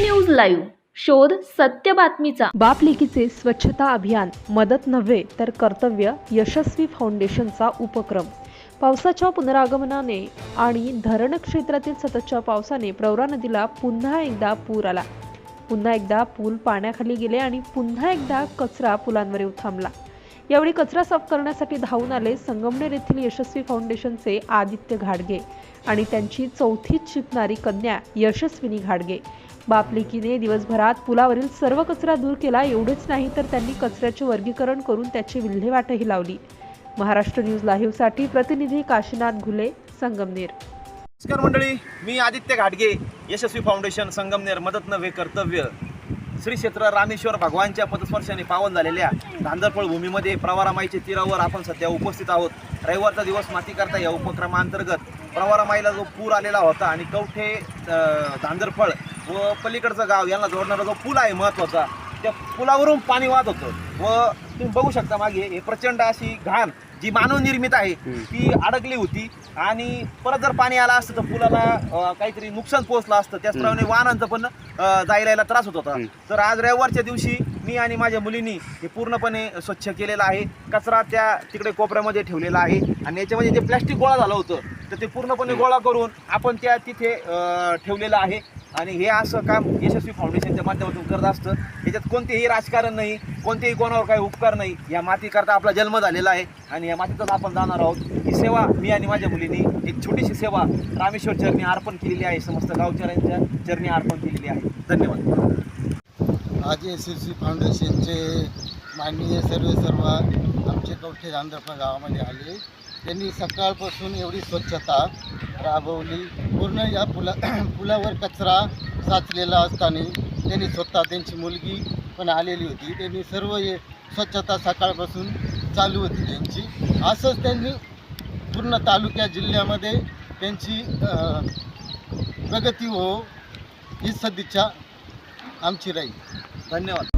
News live. शोध सत्य बातमीचा. बापलेकीचे स्वच्छता अभियान मदत नव्हे तर कर्तव्य यशस्वी फाउंडेशनचा उपक्रम. पावसाच्या पुनरागमनाने आणि धरण क्षेत्रातील सततच्या पावसाने प्रवरा नदीला पुन्हा एकदा पूर आला. पुन्हा एकदा पूल पाण्याखाली गेले आणि पुन्हा एकदा कचरा पुलांवर येऊ थांबला. यावेळी कचरा साफ करण्यासाठी धावून आले संगमनेर येथील यशस्वी फाउंडेशनचे आदित्य घाडगे आणि त्यांची चौथीत शिकणारी कन्या यशस्विनी घाडगे. बापलिकीने दिवसभरात पुलावरील सर्व कचरा दूर केला. एवढेच नाही तर त्यांनी कचऱ्याचे वर्गीकरण करून त्याची विल्हेवाटही लावली. महाराष्ट्र न्यूज लाईव्हसाठी प्रतिनिधी काशीनाथ घुले संगमनेर. नमस्कार मंडळी मी आदित्य घाटगे यशस्वी फाउंडेशन संगमनेर मदत नव्हे कर्तव्य. श्री क्षेत्र रामेश्वर भगवानच्या पदस्पर्शाने पावन झालेल्या धांदरफळ भूमीमध्ये प्रवारामाईच्या तीरावर आपण सध्या उपस्थित आहोत. रविवारचा दिवस माती करता या उपक्रमाअंतर्गत प्रवारामाईला जो पूर आलेला होता आणि कवठे अं, धांदरफळ व पलीकडचं गाव यांना जोडणारा जो पूल आहे महत्त्वाचा त्या पुलावरून पाणी वाहत होतं. व तुम्ही बघू शकता मागे हे प्रचंड अशी घाण जी मानव निर्मित आहे ती अडकली होती. आणि परत जर पाणी आलं असतं तर पुलाला काहीतरी नुकसान पोहोचलं असतं. त्याचप्रमाणे वाहनांचा पण जायला त्रास होत होता. तर आज रविवारच्या दिवशी मी आणि माझ्या मुलींनी हे पूर्णपणे स्वच्छ केलेलं आहे. कचरा त्या तिकडे कोपऱ्यामध्ये ठेवलेला आहे. आणि याच्यामध्ये जे प्लॅस्टिक गोळा झालं होतं तर ते पूर्णपणे गोळा करून आपण त्या तिथे ठेवलेलं आहे. आणि हे असं काम यशस्वी फाउंडेशनच्या माध्यमातून करत असतं. याच्यात कोणतेही राजकारण नाही कोणतेही कोणावर काही उपकार नाही. या मातीकरता आपला जन्म झालेला आहे. आणि या मातीतच आपण जाणार आहोत. ही सेवा मी आणि माझ्या मुलींनी एक छोटीशी सेवा रामेश्वर चरणी अर्पण केलेली आहे. समस्त गावकऱ्यांच्या चरणी अर्पण केलेली आहे. धन्यवाद. आज एस एस सी फाउंडेशनचे माननीय सर्व सर्व आमचे कवठे गांधरपा गावामध्ये आले. त्यांनी सकाळपासून एवढी स्वच्छता राबवली. पूर्ण या पुला पुलावर कचरा साचलेला असताना त्यांनी स्वतः त्यांची मुलगी पण आलेली होती. त्यांनी सर्व हे स्वच्छता सकाळपासून चालू होती त्यांची. असंच त्यांनी पूर्ण तालुक्या जिल्ह्यामध्ये त्यांची प्रगती हो ही सदिच्छा आमची राहील. धन्यवाद.